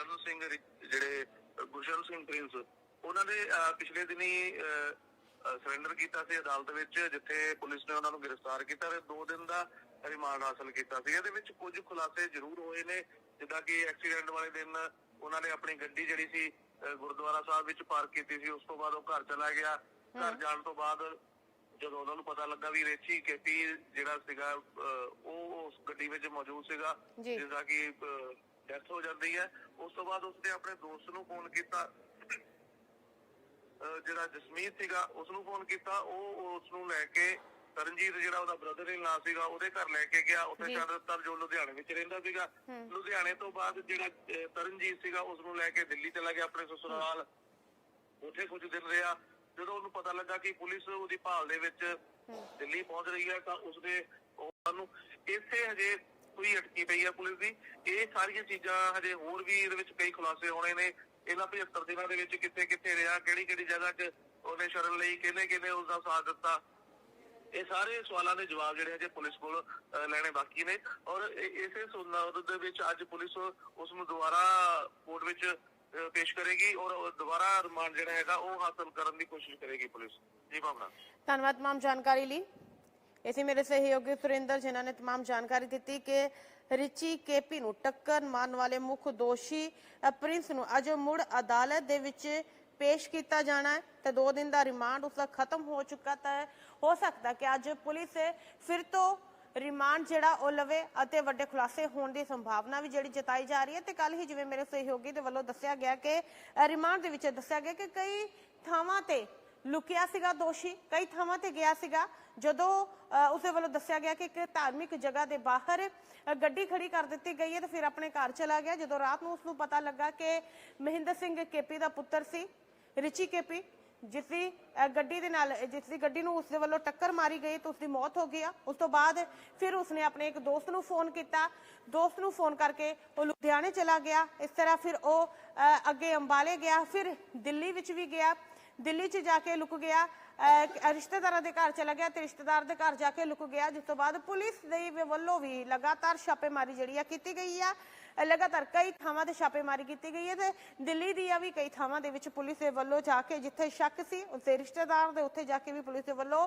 ਗੁਰਸ਼ਰਨ ਸਿੰਘ ਜਿਹੜੇ ਗੁਰਸ਼ਰਨ ਸਿੰਘ ਪ੍ਰਿੰਸ ਉਹਨਾਂ ਨੇ ਪਿਛਲੇ ਦਿਨੀ ਸਰੈਂਡਰ ਕੀਤਾ ਸੀ ਅਦਾਲਤ ਵਿੱਚ ਜਿੱਥੇ ਪੁਲਿਸ ਨੇ ਉਹਨਾਂ ਨੂੰ ਗ੍ਰਿਫਤਾਰ ਕੀਤਾ ਤੇ 2 ਦਿਨ ਦਾ ਰਿਮਾਂਡ ਹਾਸਲ ਕੀਤਾ ਸੀ। ਇਹਦੇ ਵਿੱਚ ਕੁਝ ਖੁਲਾਸੇ ਜ਼ਰੂਰ ਹੋਏ ਨੇ ਜਿੱਦਾਂ ਕਿ ਐਕਸੀਡੈਂਟ ਵਾਲੇ ਦਿਨ ਉਹਨਾਂ ਨੇ ਆਪਣੀ ਗੱਡੀ ਜਿਹੜੀ ਸੀ ਗੁਰਦੁਆਰਾ ਸਾਹਿਬ ਵਿੱਚ ਪਾਰਕ ਕੀਤੀ ਸੀ ਉਸ ਤੋਂ ਬਾਅਦ ਉਹ ਘਰ ਚਲਾ ਗਿਆ। ਘਰ ਜਾਣ ਤੋਂ ਬਾਅਦ ਜਦੋਂ ਉਹਨਾਂ ਨੂੰ ਪਤਾ ਲੱਗਾ ਵੀ ਰੇਚੀ ਕੇਪੀ ਜਿਹੜਾ ਸੀਗਾ ਉਹ ਉਸ ਗੱਡੀ ਵਿੱਚ ਮੌਜੂਦ ਸੀਗਾ ਜੀ। ਜਿਸਦਾ ਕਿ ਡੈਥ ਹੋ ਜਾਂਦੀ ਹੈ। ਉਸ ਤੋਂ ਬਾਅਦ ਉਸਨੇ ਆਪਣੇ ਦੋਸਤ ਨੂੰ ਫੋਨ ਕੀਤਾ। ਜਿਹੜਾ ਜਸਮੀਤ ਸੀਗਾ ਉਸ ਨੂੰ ਫੋਨ ਕੀਤਾ। ਉਹ ਉਸ ਨੂੰ ਲੈ ਕੇ ਤਰਨਜੀਤ ਜਿਹੜਾ ਉਹਦਾ ਬ੍ਰਦਰ ਇਨ ਲਾ ਸੀਗਾ ਉਹਦੇ ਘਰ ਲੈ ਕੇ ਗਿਆ। ਉੱਥੇ। ਜ਼ਿਆਦਾਤਰ ਜੋ ਲੁਧਿਆਣੇ ਵਿੱਚ ਰਹਿੰਦਾ ਸੀਗਾ। ਲੁਧਿਆਣੇ ਤੋਂ ਬਾਅਦ ਜਿਹੜਾ ਤਰਨਜੀਤ ਸੀਗਾ ਉਸ ਨੂੰ ਲੈ ਕੇ ਦਿੱਲੀ ਚਲਾ ਗਿਆ ਆਪਣੇ ਸਸੁਰਾਲ। ਉੱਥੇ ਕੁਝ ਦਿਨ ਰਿਹਾ। ਜਦੋਂ ਉਹਨੂੰ ਪਤਾ ਲੱਗਾ ਕਿ ਪੁਲਿਸ ਉਹਦੀ ਭਾਲ ਦੇ ਵਿੱਚ ਦਿੱਲੀ ਪਹੁੰਚ ਰਹੀ ਹੈ ਤਾਂ ਉਸਨੇ ਉਹਨੂੰ ਇੱਥੇ ਹਜੇ ਕੋਈ ਅਟਕੀ ਪਈ ਹੈ ਪੁਲਿਸ ਦੀ। ਇਹ ਸਾਰੀਆਂ ਚੀਜ਼ਾਂ ਹਜੇ ਹੋਰ ਵੀ ਇਹਦੇ ਵਿੱਚ ਕਈ ਖੁਲਾਸੇ ਹੋਣੇ ਨੇ। ਇਹਨਾਂ 75 ਦਿਨਾਂ ਦੇ ਵਿੱਚ ਕਿੱਥੇ ਕਿੱਥੇ ਰਿਹਾ ਕਿਹੜੀ ਕਿਹੜੀ ਜਗ੍ਹਾ 'ਚ ਉਹਨੇ ਸ਼ਰਨ ਲਈ ਕਿਹਨੇ ਕਿਹਨੇ ਉਸ ਦਾ ਸਾਥ ਦਿੱਤਾ। ਇਹ ਸਾਰੇ ਸਵਾਲਾਂ ਦੇ ਜਵਾਬ ਜਿਹੜੇ ਹਜੇ ਪੁਲਿਸ ਕੋਲ ਲੈਣੇ ਬਾਕੀ ਨੇ। ਔਰ ਇਸੇ ਸੁਣਨ ਦੇ ਵਿੱਚ ਅੱਜ ਪੁਲਿਸ ਉਸ ਨੂੰ ਦੁਬਾਰਾ ਕੋਰਟ ਵਿੱਚ ਪੇਸ਼ ਕਰੇਗੀ ਔਰ ਦੁਬਾਰਾ ਰਿਮਾਂਡ ਜਿਹੜਾ ਹੈਗਾ ਉਹ ਹਾਸਲ ਕਰਨ ਦੀ ਕੋਸ਼ਿਸ਼ ਕਰੇਗੀ ਪੁਲਿਸ। ਜੀ ਭਾਵਨਾ। ਧੰਨਵਾਦ, ਤਮਾਮ ਜਾਣਕਾਰੀ ਲਈ। એથી મેરે સહયોગી સુરેન્દ્ર જેનાને તમામ જાણકારી દીધી કે ਰਿਚੀ ਕੇਪੀ ਨੂੰ ਟੱਕਰ ਮਾਰਨ ਵਾਲੇ ਮੁੱਖ ਦੋਸ਼ੀ ਪ੍ਰਿੰਸ ਨੂੰ ਅਜੋ ਮੁੜ ਅਦਾਲਤ ਦੇ ਵਿੱਚ ਪੇਸ਼ ਕੀਤਾ ਜਾਣਾ ਹੈ ਤੇ 2 ਦਿਨ ਦਾ ਰਿਮਾਂਡ ਉਸ ਦਾ ਖਤਮ ਹੋ ਚੁੱਕਾ ਤਾਂ ਹੋ। ਸਕਦਾ ਕਿ ਅੱਜ ਪੁਲਿਸ ਫਿਰ ਤੋਂ ਰਿਮਾਂਡ ਜਿਹੜਾ ਉਹ ਲਵੇ ਅਤੇ ਵੱਡੇ ਖੁਲਾਸੇ ਹੋਣ ਦੀ ਸੰਭਾਵਨਾ ਵੀ ਜਿਹੜੀ ਜਤਾਈ ਜਾ ਰਹੀ ਹੈ ਤੇ ਕੱਲ ਹੀ ਜਿਵੇਂ ਮੇਰੇ ਸਹਿਯੋਗੀ ਦੇ ਵੱਲੋਂ ਦੱਸਿਆ ਗਿਆ ਕਿ ਰਿਮਾਂਡ ਦੇ ਵਿੱਚ ਦੱਸਿਆ ਗਿਆ ਕਿ ਕਈ ਥਾਵਾਂ ਤੇ ਲੁਕਿਆ ਸੀਗਾ ਦੋਸ਼ੀ ਕਈ ਥਾਵਾਂ ਤੇ ਗਿਆ ਸੀਗਾ। ਜਦੋਂ ਅ, ਉਸਦੇ ਵੱਲੋਂ ਦੱਸਿਆ ਗਿਆ ਕਿ ਇੱਕ ਧਾਰਮਿਕ ਜਗ੍ਹਾ ਦੇ ਬਾਹਰ ਗੱਡੀ ਖੜੀ ਕਰ ਦਿੱਤੀ ਗਈ ਹੈ ਤੇ ਫਿਰ ਆਪਣੇ ਘਰ ਚਲਾ ਗਿਆ। ਜਦੋਂ ਰਾਤ ਨੂੰ ਉਸ ਨੂੰ ਪਤਾ ਲੱਗਾ ਕਿ ਮਹਿੰਦਰ ਸਿੰਘ ਕੇਪੀ ਦਾ ਪੁੱਤਰ ਸੀ ਰਿਚੀ ਕੇਪੀ ਜਿਸ ਦੀ ਗੱਡੀ ਦੇ ਨਾਲ ਜਿਸ ਦੀ ਗੱਡੀ ਨੂੰ ਉਸਦੇ ਵੱਲੋਂ ਟੱਕਰ ਮਾਰੀ ਗਈ ਤਾਂ ਉਸਦੀ ਮੌਤ ਹੋ ਗਈ ਆ। ਉਸ ਤੋਂ ਬਾਅਦ ਫਿਰ ਉਸਨੇ ਆਪਣੇ ਇੱਕ ਦੋਸਤ ਨੂੰ ਫੋਨ ਕੀਤਾ। ਦੋਸਤ ਨੂੰ ਫੋਨ ਕਰਕੇ ਉਹ ਲੁਧਿਆਣੇ ਚਲਾ ਗਿਆ। ਇਸ ਤਰ੍ਹਾਂ ਫਿਰ ਉਹ ਅ, ਅੱਗੇ ਅੰਬਾਲੇ ਗਿਆ ਫਿਰ ਦਿੱਲੀ ਵਿੱਚ ਵੀ ਗਿਆ। ਦਿੱਲੀ 'ਚ ਜਾ ਕੇ ਲੁਕ ਗਿਆ ਰਿਸ਼ਤੇਦਾਰਾਂ ਦੇ ਘਰ ਚਲਾ ਗਿਆ ਤੇ ਰਿਸ਼ਤੇਦਾਰ ਦੇ ਘਰ ਜਾ ਕੇ ਲੁਕ ਗਿਆ। ਜਿਸ ਤੋਂ ਬਾਅਦ ਪੁਲਿਸ ਦੇ ਵੱਲੋਂ ਵੀ ਲਗਾਤਾਰ ਛਾਪੇਮਾਰੀ ਜਿਹੜੀ ਆ ਕੀਤੀ ਗਈ ਆ। ਲਗਾਤਾਰ ਕਈ ਥਾਵਾਂ ਤੇ ਛਾਪੇਮਾਰੀ ਕੀਤੀ ਗਈ ਹੈ ਤੇ ਦਿੱਲੀ ਦੀਆਂ ਵੀ ਕਈ ਥਾਵਾਂ ਦੇ ਵਿੱਚ ਪੁਲਿਸ ਦੇ ਵੱਲੋਂ ਜਾ ਕੇ ਜਿੱਥੇ ਸ਼ੱਕ ਸੀ ਉਸੇ ਰਿਸ਼ਤੇਦਾਰ ਦੇ ਉੱਥੇ ਜਾ ਕੇ ਵੀ ਪੁਲਿਸ ਦੇ ਵੱਲੋਂ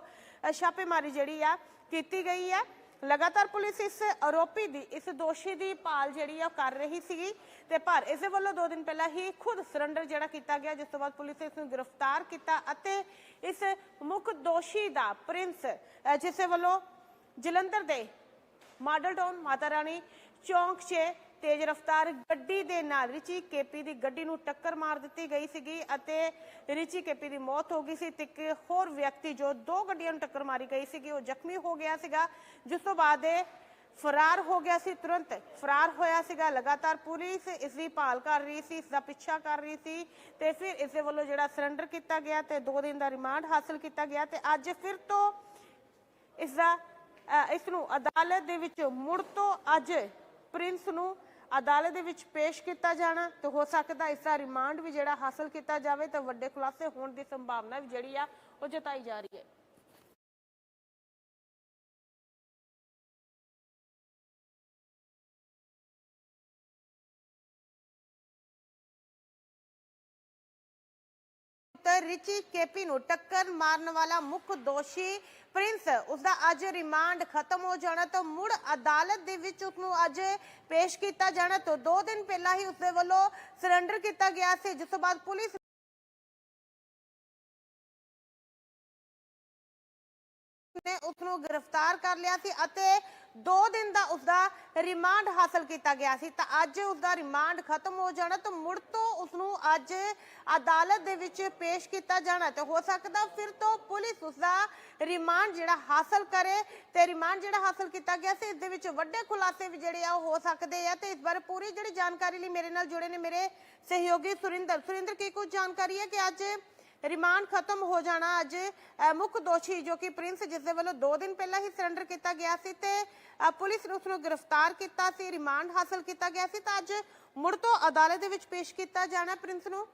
ਛਾਪੇਮਾਰੀ ਜਿਹੜੀ ਆ ਕੀਤੀ ਗਈ ਹੈ ਲਗਾਤਾਰ ਪੁਲਿਸ ਇਸ ਆਰੋਪੀ ਦੀ, ਇਸ ਦੋਸ਼ੀ ਦੀ ਭਾਲ ਜਿਹੜੀ ਆ ਉਹ ਕਰ ਰਹੀ ਸੀਗੀ ਤੇ ਪਰ ਇਸੇ ਵੱਲੋਂ ਦੋ ਦਿਨ ਪਹਿਲਾਂ ਹੀ ਖੁਦ ਸਰੈਂਡਰ ਜਿਹੜਾ ਕੀਤਾ ਗਿਆ, ਜਿਸ ਤੋਂ ਬਾਅਦ ਪੁਲਿਸ ਨੇ ਇਸ ਨੂੰ ਗ੍ਰਿਫਤਾਰ ਕੀਤਾ ਅਤੇ ਇਸ ਮੁੱਖ ਦੋਸ਼ੀ ਦਾ ਪ੍ਰਿੰਸ ਅਹ ਜਿਸੇ ਵੱਲੋਂ ਜਲੰਧਰ ਦੇ ਮਾਡਲ ਟਾਊਨ ਮਾਤਾ ਰਾਣੀ ਚੌਂਕ 'ਚ ਤੇਜ਼ ਰਫ਼ਤਾਰ ਗੱਡੀ ਦੇ ਨਾਲ ਰਿਚੀ ਕੇਪੀ ਦੀ ਗੱਡੀ ਨੂੰ ਟੱਕਰ ਮਾਰ ਦਿੱਤੀ ਗਈ ਸੀਗੀ ਅਤੇ ਰਿਚੀ ਕੇਪੀ ਦੀ ਮੌਤ ਹੋ ਗਈ ਸੀ ਤੇ ਇੱਕ ਹੋਰ ਵਿਅਕਤੀ ਜੋ ਦੋ ਗੱਡੀਆਂ ਨੂੰ ਟੱਕਰ ਮਾਰੀ ਗਈ ਸੀਗੀ, ਉਹ ਜ਼ਖਮੀ ਹੋ ਗਿਆ ਸੀਗਾ। ਜਿਸ ਤੋਂ ਬਾਅਦ ਇਹ ਫਰਾਰ ਹੋ ਗਿਆ ਸੀ ਤੁਰੰਤ, ਫਰਾਰ ਹੋਇਆ ਸੀਗਾ। ਲਗਾਤਾਰ ਪੁਲਿਸ ਇਸ ਦੀ ਭਾਲ ਕਰ ਰਹੀ ਸੀ, ਇਸ ਦਾ ਪਿੱਛਾ ਕਰ ਰਹੀ ਸੀ ਤੇ ਫਿਰ ਇਸ ਦੇ ਵੱਲੋਂ ਜਿਹੜਾ ਸਰੈਂਡਰ ਕੀਤਾ ਗਿਆ ਤੇ 2 ਦਿਨ ਦਾ ਰਿਮਾਂਡ ਹਾਸਲ ਕੀਤਾ ਗਿਆ ਤੇ ਅੱਜ ਫਿਰ ਤੋਂ ਇਸ ਦਾ ਇਸ ਨੂੰ ਅਦਾਲਤ ਦੇ ਵਿੱਚ ਮੁੜ ਤੋਂ ਅੱਜ ਪ੍ਰਿੰਸ ਨੂੰ ਅਦਾਲਤ ਦੇ ਵਿੱਚ ਪੇਸ਼ ਕੀਤਾ ਜਾਣਾ ਤੇ ਹੋ ਸਕਦਾ ਇਸ ਦਾ ਰਿਮਾਂਡ ਵੀ ਜਿਹੜਾ ਹਾਸਲ ਕੀਤਾ ਜਾਵੇ ਤਾਂ ਵੱਡੇ ਖੁਲਾਸੇ ਹੋਣ ਦੀ ਸੰਭਾਵਨਾ ਵੀ ਜਿਹੜੀ ਆ ਉਹ ਜਤਾਈ ਜਾ ਰਹੀ ਹੈ। ਰਿਚੀ ਕੇਪੀ ਨੂੰ ਟੱਕਰ ਮਾਰਨ ਵਾਲਾ ਮੁੱਖ ਦੋਸ਼ੀ ਪ੍ਰਿੰਸ, ਉਸਦਾ ਅੱਜ ਰਿਮਾਂਡ ਖਤਮ ਹੋ ਜਾਣਾ ਤਾਂ ਮੁੜ ਅਦਾਲਤ ਦੇ ਵਿੱਚ ਉਸ ਨੂੰ ਅੱਜ ਪੇਸ਼ ਕੀਤਾ ਜਾਣਾ ਤੋਂ 2 ਦਿਨ ਪਹਿਲਾਂ ਹੀ ਉਸਦੇ ਵੱਲੋਂ ਸਰੈਂਡਰ ਕੀਤਾ ਗਿਆ ਸੀ, ਜਿਸ ਤੋਂ ਬਾਅਦ ਪੁਲਿਸ ਨੇ ਉਸ ਨੂੰ ਗ੍ਰਿਫਤਾਰ ਕਰ ਲਿਆ ਸੀ ਅਤੇ 2 ਦਿਨ ਦਾ ਉਸਦਾ ਰਿਮਾਂਡ ਹਾਸਲ ਕੀਤਾ ਗਿਆ ਸੀ। ਤਾਂ ਅੱਜ ਉਸਦਾ ਰਿਮਾਂਡ ਖਤਮ ਹੋ ਜਾਣਾ ਤਾਂ ਮੁੜ ਤੋਂ ਉਸ ਨੂੰ ਅੱਜ ਅਦਾਲਤ ਦੇ ਵਿੱਚ ਪੇਸ਼ ਕੀਤਾ ਜਾਣਾ ਤੇ ਹੋ ਸਕਦਾ ਫਿਰ ਤੋਂ ਪੁਲਿਸ ਉਸਦਾ ਰਿਮਾਂਡ ਜਿਹੜਾ ਹਾਸਲ ਕਰੇ ਤੇ ਰਿਮਾਂਡ ਜਿਹੜਾ ਹਾਸਲ ਕੀਤਾ ਗਿਆ ਸੀ, ਇਸ ਦੇ ਵਿੱਚ ਵੱਡੇ ਖੁਲਾਸੇ ਵੀ ਜਿਹੜੇ ਆ ਉਹ ਹੋ ਸਕਦੇ ਆ ਤੇ ਇਸ ਬਾਰੇ ਪੂਰੀ ਜਿਹੜੀ ਜਾਣਕਾਰੀ ਲਈ ਮੇਰੇ ਨਾਲ ਜੁੜੇ ਨੇ ਮੇਰੇ ਸਹਿਯੋਗੀ ਸੁਰਿੰਦਰ। ਸੁਰਿੰਦਰ, ਕੀ ਕੁਝ ਜਾਣਕਾਰੀ ਹੈ ਕਿ ਅੱਜ ਰਿਮਾਂਡ ਖਤਮ ਹੋ ਜਾਣਾ ਅੱਜ ਅ, ਮੁੱਖ ਦੋਸ਼ੀ ਜੋ ਕਿ ਪ੍ਰਿੰਸ ਜਿਸ ਦੇ ਵੱਲੋਂ 2 ਦਿਨ ਪਹਿਲਾਂ ਹੀ ਸਰੈਂਡਰ ਕੀਤਾ ਗਿਆ ਸੀ ਤੇ ਅ, ਪੁਲਿਸ ਨੇ ਉਸ ਨੂੰ ਗ੍ਰਿਫਤਾਰ ਕੀਤਾ ਸੀ ਰਿਮਾਂਡ ਹਾਸਲ ਕੀਤਾ ਗਿਆ ਸੀ ਤਾਂ ਅੱਜ ਮੁੜ ਤੋਂ ਅਦਾਲਤ ਦੇ ਵਿੱਚ ਪੇਸ਼ ਕੀਤਾ ਜਾਣਾ ਪ੍ਰਿੰਸ ਨੂੰ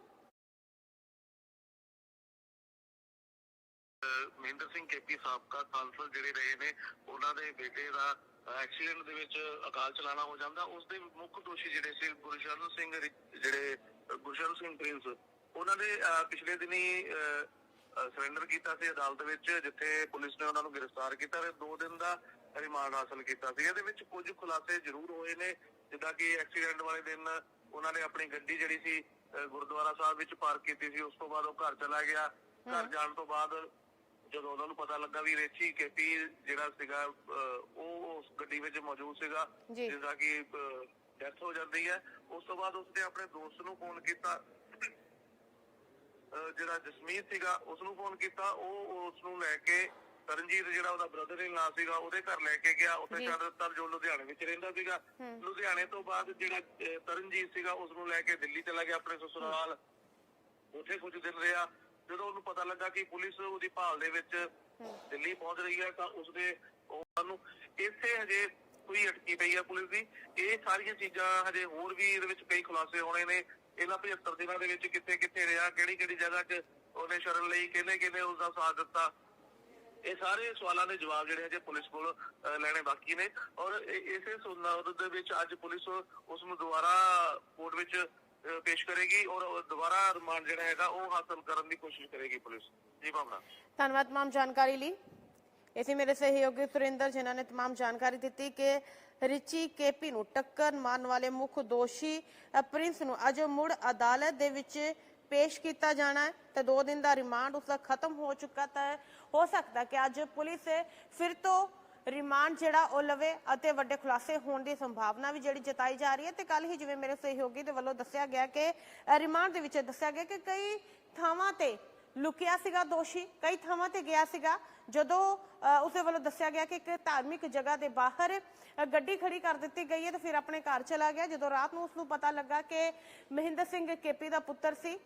ਅਹ ਮਹਿੰਦਰ ਸਿੰਘ ਕੇਪੀ ਸਾਬਕਾ ਕਾਂਸਲ ਜਿਹੜੇ ਰਹੇ ਨੇ ਉਹਨਾਂ ਦੇ ਬੇਟੇ ਦਾ ਐਕਸੀਡੈਂਟ ਦੇ ਵਿੱਚ ਅਕਾਲ ਚਲਾਣਾ ਹੋ ਜਾਂਦਾ ਉਸ ਦੇ ਮੁੱਖ ਦੋਸ਼ੀ ਜਿਹੜੇ ਸੀ ਗੁਰਸ਼ਰਨ ਸਿੰਘ ਰਿ- ਜਿਹੜੇ ਅ, ਗੁਰਸ਼ਰਨ ਸਿੰਘ ਪ੍ਰਿੰਸ ਉਹਨਾਂ ਨੇ ਪਿਛਲੇ ਦਿਨੀ ਸਰੈਂਡਰ ਕੀਤਾ ਸੀ ਅਦਾਲਤ ਵਿੱਚ ਜਿੱਥੇ ਪੁਲਿਸ ਨੇ ਉਹਨਾਂ ਨੂੰ ਗ੍ਰਿਫਤਾਰ ਕੀਤਾ ਤੇ 2 ਦਿਨ ਦਾ ਰਿਮਾਂਡ ਹਾਸਲ ਕੀਤਾ ਸੀ। ਇਹਦੇ ਵਿੱਚ ਕੁਝ ਖੁਲਾਸੇ ਜ਼ਰੂਰ ਹੋਏ ਨੇ ਜਿੱਦਾਂ ਕਿ ਐਕਸੀਡੈਂਟ ਵਾਲੇ ਦਿਨ ਉਹਨਾਂ ਨੇ ਆਪਣੀ ਗੱਡੀ ਜਿਹੜੀ ਸੀ ਗੁਰਦੁਆਰਾ ਸਾਹਿਬ ਵਿੱਚ ਪਾਰਕ ਕੀਤੀ ਸੀ ਉਸ ਤੋਂ ਬਾਅਦ ਉਹ ਘਰ ਚਲਾ ਗਿਆ। ਘਰ ਜਾਣ ਤੋਂ ਬਾਅਦ ਜਦੋਂ ਉਹਨਾਂ ਨੂੰ ਪਤਾ ਲੱਗਾ ਵੀ ਰੇਚੀ ਕੇਪੀ ਜਿਹੜਾ ਸੀਗਾ ਉਹ ਉਸ ਗੱਡੀ ਵਿੱਚ ਮੌਜੂਦ ਸੀਗਾ ਜੀ। ਜਿਸਦਾ ਕਿ ਡੈਥ ਹੋ ਜਾਂਦੀ ਹੈ। ਉਸ ਤੋਂ ਬਾਅਦ ਉਸਨੇ ਆਪਣੇ ਦੋਸਤ ਨੂੰ ਫੋਨ ਕੀਤਾ। ਜਿਹੜਾ ਜਸਮੀਤ ਸੀਗਾ ਉਸ ਨੂੰ ਫੋਨ ਕੀਤਾ। ਉਹ ਉਸ ਨੂੰ ਲੈ ਕੇ ਤਰਨਜੀਤ ਜਿਹੜਾ ਉਹਦਾ ਬ੍ਰਦਰ ਇਨ ਲਾ ਸੀਗਾ ਉਹਦੇ ਘਰ ਲੈ ਕੇ ਗਿਆ। ਉੱਥੇ ਜੀ। ਛੱਡ ਦਿੱਤਾ ਜੋ ਲੁਧਿਆਣੇ ਵਿੱਚ ਰਹਿੰਦਾ ਸੀਗਾ। ਲੁਧਿਆਣੇ ਤੋਂ ਬਾਅਦ ਜਿਹੜਾ ਤਰਨਜੀਤ ਸੀਗਾ ਉਸ ਨੂੰ ਲੈ ਕੇ ਦਿੱਲੀ ਚਲਾ ਗਿਆ ਆਪਣੇ ਸਸੁਰਾਲ ਉੱਥੇ ਕੁਝ ਦਿਨ ਰਿਹਾ। ਜਦੋਂ ਉਹਨੂੰ ਪਤਾ ਲੱਗਾ ਕਿ ਪੁਲਿਸ ਉਹਦੀ ਭਾਲ ਦੇ ਵਿੱਚ ਦਿੱਲੀ ਪਹੁੰਚ ਰਹੀ ਹੈ ਤਾਂ ਉਸਦੇ ਉਹਨਾਂ ਨੂੰ ਇੱਥੇ ਹਜੇ ਕੋਈ ਅਟਕੀ ਪਈ ਹੈ ਪੁਲਿਸ ਦੀ। ਇਹ ਸਾਰੀਆਂ ਚੀਜ਼ਾਂ ਹਜੇ ਹੋਰ ਵੀ ਇਹਦੇ ਵਿੱਚ ਕਈ ਖੁਲਾਸੇ ਹੋਣੇ ਨੇ। ਇਹਨਾਂ 75 ਦਿਨਾਂ ਦੇ ਵਿੱਚ ਕਿੱਥੇ ਕਿੱਥੇ ਰਿਹਾ, ਕਿਹੜੀ ਕਿਹੜੀ ਜਗ੍ਹਾ 'ਚ ਉਹਨੇ ਸ਼ਰਨ ਲਈ, ਕਿਹਨੇ ਕਿਹਨੇ ਉਸ ਦਾ ਸਾਥ ਦਿੱਤਾ? ਇਹ ਸਾਰੇ ਸਵਾਲਾਂ ਦੇ ਜਵਾਬ ਜਿਹੜੇ ਹਜੇ ਪੁਲਿਸ ਕੋਲ ਲੈਣੇ ਬਾਕੀ ਨੇ। ਔਰ ਇਸੇ ਸੁਣਨ ਦੇ ਵਿੱਚ ਅੱਜ ਪੁਲਿਸ ਉਸ ਨੂੰ ਦੁਬਾਰਾ ਕੋਰਟ ਵਿੱਚ ਪੇਸ਼ ਕਰੇਗੀ ਔਰ ਦੁਬਾਰਾ ਰਿਮਾਂਡ ਜਿਹੜਾ ਹੈਗਾ, ਉਹ ਹਾਸਲ ਕਰਨ ਦੀ ਕੋਸ਼ਿਸ਼ ਕਰੇਗੀ ਪੁਲਿਸ। ਜੀ ਮਾਮਲਾ ਧੰਨਵਾਦ, ਤਮਾਮ ਜਾਣਕਾਰੀ ਲਈ। ਇਸੇ ਮੇਰੇ ਸਹਿਯੋਗੀ ਸੁਰਿੰਦਰ, ਜਿਨ੍ਹਾਂ ਨੇ ਤਮਾਮ ਜਾਣਕਾਰੀ ਦਿੱਤੀ ਰਿਚੀ ਕੇਪੀ ਨੂੰ ਟੱਕਰ ਮਾਰਨ ਵਾਲੇ ਮੁੱਖ ਦੋਸ਼ੀ ਪ੍ਰਿੰਸ ਨੂੰ ਅੱਜ ਮੁੜ ਅਦਾਲਤ ਦੇ ਵਿੱਚ ਪੇਸ਼ ਕੀਤਾ ਜਾਣਾ ਹੈ ਤੇ 2 ਦਿਨ ਦਾ ਰਿਮਾਂਡ ਉਸਦਾ ਖਤਮ ਹੋ ਚੁੱਕਾ ਤਾਂ ਹੋ। ਸਕਦਾ ਕਿ ਅੱਜ ਪੁਲਿਸ ਫਿਰ ਤੋਂ ਰਿਮਾਂਡ ਜਿਹੜਾ ਉਹ ਲਵੇ ਅਤੇ ਵੱਡੇ ਖੁਲਾਸੇ ਹੋਣ ਦੀ ਸੰਭਾਵਨਾ ਵੀ ਜਿਹੜੀ ਜਤਾਈ ਜਾ ਰਹੀ ਹੈ ਤੇ ਕੱਲ ਹੀ ਜਿਵੇਂ ਮੇਰੇ ਸਹਿਯੋਗੀ ਦੇ ਵੱਲੋਂ ਦੱਸਿਆ ਗਿਆ ਕਿ ਰਿਮਾਂਡ ਦੇ ਵਿੱਚ ਦੱਸਿਆ ਗਿਆ ਕਿ ਕਈ ਥਾਵਾਂ ਤੇ ਲੁਕਿਆ ਸੀਗਾ ਦੋਸ਼ੀ ਕਈ ਥਾਵਾਂ ਤੇ ਗਿਆ ਸੀਗਾ। ਜਦੋਂ ਅ, ਉਸਦੇ ਵੱਲੋਂ ਦੱਸਿਆ ਗਿਆ ਕਿ ਇੱਕ ਧਾਰਮਿਕ ਜਗ੍ਹਾ ਦੇ ਬਾਹਰ ਗੱਡੀ ਖੜੀ ਕਰ ਦਿੱਤੀ ਗਈ ਹੈ ਤੇ ਫਿਰ ਆਪਣੇ ਘਰ ਚਲਾ ਗਿਆ। ਜਦੋਂ ਰਾਤ ਨੂੰ ਉਸ ਨੂੰ ਪਤਾ ਲੱਗਾ ਕਿ ਮਹਿੰਦਰ ਸਿੰਘ ਕੇਪੀ ਦਾ ਪੁੱਤਰ ਸੀ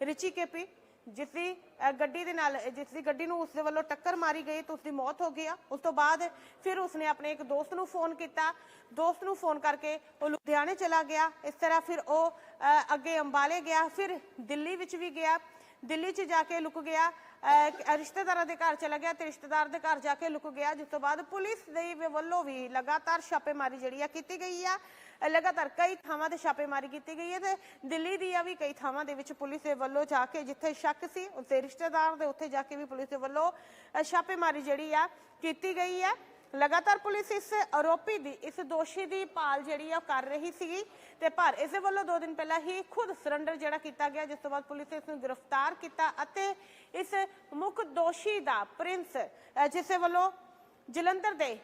ਰਿਚੀ ਕੇਪੀ ਜਿਸ ਦੀ ਗੱਡੀ ਦੇ ਨਾਲ ਜਿਸ ਦੀ ਗੱਡੀ ਨੂੰ ਉਸਦੇ ਵੱਲੋਂ ਟੱਕਰ ਮਾਰੀ ਗਈ ਤਾਂ ਉਸ ਦੀ ਮੌਤ ਹੋ ਗਈ ਉਸ ਤੋਂ ਬਾਅਦ ਫਿਰ ਉਸਨੇ ਆਪਣੇ ਇੱਕ ਦੋਸਤ ਨੂੰ ਫੋਨ ਕੀਤਾ। ਦੋਸਤ ਨੂੰ ਫੋਨ ਕਰਕੇ ਉਹ ਲੁਧਿਆਣੇ ਚਲਾ ਗਿਆ। ਇਸ ਤਰ੍ਹਾਂ ਫਿਰ ਉਹ ਅ, ਅੱਗੇ ਅੰਬਾਲੇ ਗਿਆ ਫਿਰ ਦਿੱਲੀ ਵਿੱਚ ਵੀ ਗਿਆ। ਦਿੱਲੀ 'ਚ ਜਾ ਕੇ ਲੁਕ ਗਿਆ ਰਿਸ਼ਤੇਦਾਰਾਂ ਦੇ ਘਰ ਚਲਾ ਗਿਆ ਤੇ ਰਿਸ਼ਤੇਦਾਰ ਦੇ ਘਰ ਜਾ ਕੇ ਲੁਕ ਗਿਆ। ਜਿਸ ਤੋਂ ਬਾਅਦ ਪੁਲਿਸ ਦੇ ਵੱਲੋਂ ਵੀ ਲਗਾਤਾਰ ਛਾਪੇਮਾਰੀ ਜਿਹੜੀ ਆ ਕੀਤੀ ਗਈ ਆ। ਲਗਾਤਾਰ ਕਈ ਥਾਵਾਂ ਤੇ ਛਾਪੇਮਾਰੀ ਕੀਤੀ ਗਈ ਹੈ ਤੇ ਦਿੱਲੀ ਦੀਆਂ ਵੀ ਕਈ ਥਾਵਾਂ ਦੇ ਵਿੱਚ ਪੁਲਿਸ ਦੇ ਵੱਲੋਂ ਜਾ ਕੇ ਜਿੱਥੇ ਸ਼ੱਕ ਸੀ, ਉੱਥੇ ਰਿਸ਼ਤੇਦਾਰ ਦੇ ਉੱਥੇ ਜਾ ਕੇ ਵੀ ਪੁਲਿਸ ਦੇ ਵੱਲੋਂ ਛਾਪੇਮਾਰੀ ਜਿਹੜੀ ਆ ਕੀਤੀ ਗਈ ਹੈ ਲਗਾਤਾਰ ਪੁਲਿਸ ਇਸ ਆਰੋਪੀ ਦੀ, ਇਸ ਦੋਸ਼ੀ ਦੀ ਭਾਲ ਜਿਹੜੀ ਆ ਉਹ ਕਰ ਰਹੀ ਸੀਗੀ ਤੇ ਪਰ ਇਸ ਦੇ ਵੱਲੋਂ ਦੋ ਦਿਨ ਪਹਿਲਾਂ ਹੀ ਖੁਦ ਸਰੈਂਡਰ ਜਿਹੜਾ ਕੀਤਾ ਗਿਆ, ਜਿਸ ਤੋਂ ਬਾਅਦ ਪੁਲਿਸ ਨੇ ਇਸ ਨੂੰ ਗ੍ਰਿਫਤਾਰ ਕੀਤਾ ਅਤੇ ਇਸ ਮੁੱਖ ਦੋਸ਼ੀ ਦਾ ਪ੍ਰਿੰਸ ਜਿਸ ਦੇ ਵੱਲੋਂ ਜਲੰਧਰ ਦੇ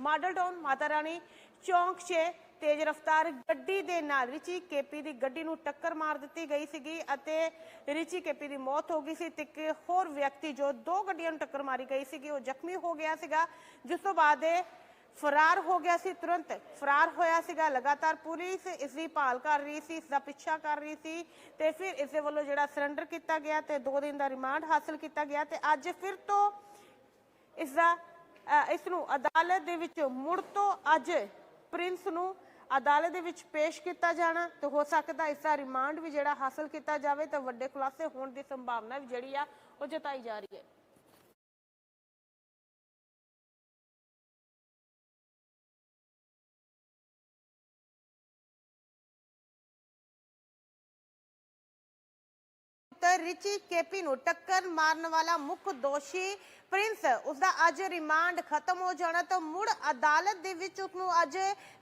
ਮਾਡਲ ਟਾਊਨ ਮਾਤਾ ਰਾਣੀ ਚੌਂਕ 'ਚ ਤੇਜ਼ ਰਫ਼ਤਾਰ ਗੱਡੀ ਦੇ ਨਾਲ ਰਿਚੀ ਕੇਪੀ ਦੀ ਗੱਡੀ ਨੂੰ ਟੱਕਰ ਮਾਰ ਦਿੱਤੀ ਗਈ ਸੀਗੀ ਅਤੇ ਰਿਚੀ ਕੇਪੀ ਦੀ ਮੌਤ ਹੋ ਗਈ ਸੀ ਤੇ ਇੱਕ ਹੋਰ ਵਿਅਕਤੀ ਜੋ ਦੋ ਗੱਡੀਆਂ ਨੂੰ ਟੱਕਰ ਮਾਰੀ ਗਈ ਸੀਗੀ, ਉਹ ਜ਼ਖਮੀ ਹੋ ਗਿਆ ਸੀਗਾ। ਜਿਸ ਤੋਂ ਬਾਅਦ ਇਹ ਫਰਾਰ ਹੋ ਗਿਆ ਸੀ, ਤੁਰੰਤ ਫਰਾਰ ਹੋਇਆ ਸੀਗਾ। ਲਗਾਤਾਰ ਪੁਲਿਸ ਇਸ ਦੀ ਭਾਲ ਕਰ ਰਹੀ ਸੀ, ਇਸ ਦਾ ਪਿੱਛਾ ਕਰ ਰਹੀ ਸੀ ਤੇ ਫਿਰ ਇਸ ਦੇ ਵੱਲੋਂ ਜਿਹੜਾ ਸਰੈਂਡਰ ਕੀਤਾ ਗਿਆ ਤੇ 2 ਦਿਨ ਦਾ ਰਿਮਾਂਡ ਹਾਸਲ ਕੀਤਾ ਗਿਆ ਤੇ ਅੱਜ ਫਿਰ ਤੋਂ ਇਸ ਦਾ ਇਸ ਨੂੰ ਅਦਾਲਤ ਦੇ ਵਿੱਚ ਮੁੜ ਤੋਂ ਅੱਜ ਪ੍ਰਿੰਸ ਨੂੰ ਅਦਾਲਤ ਦੇ ਵਿੱਚ ਪੇਸ਼ ਕੀਤਾ ਜਾਣਾ ਤੇ ਹੋ ਸਕਦਾ ਇਸ ਦਾ ਰਿਮਾਂਡ ਵੀ ਜਿਹੜਾ ਹਾਸਲ ਕੀਤਾ ਜਾਵੇ ਤਾਂ ਵੱਡੇ ਖੁਲਾਸੇ ਹੋਣ ਦੀ ਸੰਭਾਵਨਾ ਵੀ ਜਿਹੜੀ ਆ ਉਹ ਜਤਾਈ ਜਾ ਰਹੀ ਹੈ। ਤੇ ਰਿਚੀ ਕੇਪੀ ਨੂੰ ਟੱਕਰ ਮਾਰਨ ਵਾਲਾ ਮੁੱਖ ਦੋਸ਼ੀ ਪ੍ਰਿੰਸ ਉਸਦਾ ਅੱਜ ਰਿਮਾਂਡ ਖਤਮ ਹੋ ਜਾਣਾ ਤਾਂ ਮੁੜ ਅਦਾਲਤ ਦੇ ਵਿੱਚ ਉਸ ਨੂੰ ਅੱਜ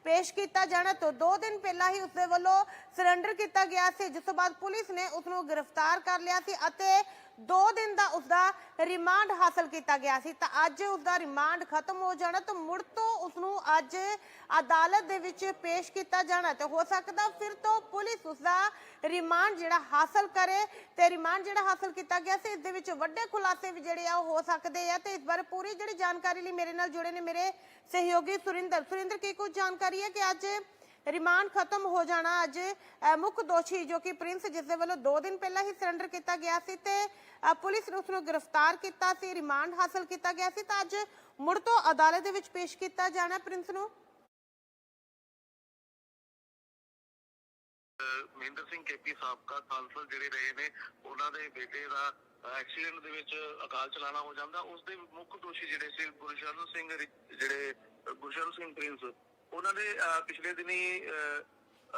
ਪੇਸ਼ ਕੀਤਾ ਜਾਣਾ ਤੋਂ 2 ਦਿਨ ਪਹਿਲਾਂ ਹੀ ਉਸਦੇ ਵੱਲੋਂ ਸਰੈਂਡਰ ਕੀਤਾ ਗਿਆ ਸੀ, ਜਿਸ ਤੋਂ ਬਾਅਦ ਪੁਲਿਸ ਨੇ ਉਸ ਨੂੰ ਗ੍ਰਿਫਤਾਰ ਕਰ ਲਿਆ ਸੀ ਅਤੇ 2 ਦਿਨ ਦਾ ਉਸਦਾ ਰਿਮਾਂਡ ਹਾਸਲ ਕੀਤਾ ਗਿਆ ਸੀ, ਤਾਂ ਅੱਜ ਉਸਦਾ ਰਿਮਾਂਡ ਖਤਮ ਹੋ ਜਾਣਾ ਤਾਂ ਮੁੜ ਤੋਂ ਉਸ ਨੂੰ ਅੱਜ ਅਦਾਲਤ ਦੇ ਵਿੱਚ ਪੇਸ਼ ਕੀਤਾ ਜਾਣਾ ਤੇ ਹੋ ਸਕਦਾ ਫਿਰ ਤੋਂ ਪੁਲਿਸ ਉਸਦਾ ਰਿਮਾਂਡ ਜਿਹੜਾ ਹਾਸਲ ਕਰੇ ਤੇ ਰਿਮਾਂਡ ਜਿਹੜਾ ਹਾਸਲ ਕੀਤਾ ਗਿਆ ਸੀ, ਇਸ ਦੇ ਵਿੱਚ ਵੱਡੇ ਖੁਲਾਸੇ ਵੀ ਜਿਹੜੇ ਆ ਉਹ ਹੋ ਸਕਦੇ ਆ ਤੇ ਇਸ ਬਾਰੇ ਪੂਰੀ ਜਿਹੜੀ ਜਾਣਕਾਰੀ ਲਈ ਮੇਰੇ ਨਾਲ ਜੁੜੇ ਨੇ ਮੇਰੇ ਸਹਿਯੋਗੀ ਸੁਰਿੰਦਰ। ਸੁਰਿੰਦਰ, ਕੀ ਕੁਝ ਜਾਣਕਾਰੀ ਹੈ ਕਿ ਅੱਜ ਰਿਮਾਂਡ ਖਤਮ ਹੋ ਜਾਣਾ। ਅੱਜ ਅ, ਮੁੱਖ ਦੋਸ਼ੀ ਜੋ ਕਿ ਪ੍ਰਿੰਸ ਜਿਸ ਦੇ ਵੱਲੋਂ 2 ਦਿਨ ਪਹਿਲਾਂ ਹੀ ਸਰੈਂਡਰ ਕੀਤਾ ਗਿਆ ਸੀ ਤੇ ਅ, ਪੁਲਿਸ ਨੇ ਉਸ ਨੂੰ ਗ੍ਰਿਫਤਾਰ ਕੀਤਾ ਸੀ ਰਿਮਾਂਡ ਹਾਸਲ ਕੀਤਾ ਗਿਆ ਸੀ। ਤਾਂ ਅੱਜ ਮੁੜ ਤੋਂ ਅਦਾਲਤ ਦੇ ਵਿੱਚ ਪੇਸ਼ ਕੀਤਾ ਜਾਣਾ ਪ੍ਰਿੰਸ ਨੂੰ। ਅਹ ਮਹਿੰਦਰ ਸਿੰਘ ਕੇਪੀ ਸਾਬਕਾ ਕਾਂਸਲ ਜਿਹੜੇ ਰਹੇ ਨੇ ਉਹਨਾਂ ਦੇ ਬੇਟੇ ਦਾ ਐਕਸੀਡੈਂਟ ਦੇ ਵਿੱਚ ਅਕਾਲ ਚਲਾਣਾ ਹੋ ਜਾਂਦਾ। ਉਸ ਦੇ ਮੁੱਖ ਦੋਸ਼ੀ ਜਿਹੜੇ ਸੀ ਗੁਰਸ਼ਰਨ ਸਿੰਘ ਰਿ- ਜਿਹੜੇ ਗੁਰਸ਼ਰਨ ਸਿੰਘ ਪ੍ਰਿੰਸ ਉਹਨਾਂ ਨੇ ਅਹ, ਪਿਛਲੇ ਦਿਨੀ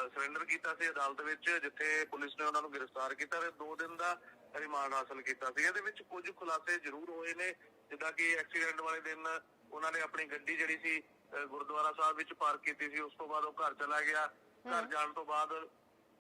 ਸਰੈਂਡਰ ਕੀਤਾ ਸੀ ਅਦਾਲਤ ਵਿੱਚ ਜਿੱਥੇ ਪੁਲਿਸ ਨੇ ਉਹਨਾਂ ਨੂੰ ਗ੍ਰਿਫਤਾਰ ਕੀਤਾ ਤੇ 2 ਦਿਨ ਦਾ ਰਿਮਾਂਡ ਹਾਸਲ ਕੀਤਾ ਸੀ। ਇਹਦੇ ਵਿੱਚ ਕੁਝ ਖੁਲਾਸੇ ਜ਼ਰੂਰ ਹੋਏ ਨੇ ਜਿੱਦਾਂ ਕਿ ਐਕਸੀਡੈਂਟ ਵਾਲੇ ਦਿਨ ਉਹਨਾਂ ਨੇ ਆਪਣੀ ਗੱਡੀ ਜਿਹੜੀ ਸੀ ਗੁਰਦੁਆਰਾ ਸਾਹਿਬ ਵਿੱਚ ਪਾਰਕ ਕੀਤੀ ਸੀ ਉਸ ਤੋਂ ਬਾਅਦ ਉਹ ਘਰ ਚਲਾ ਗਿਆ। ਘਰ ਜਾਣ ਤੋਂ ਬਾਅਦ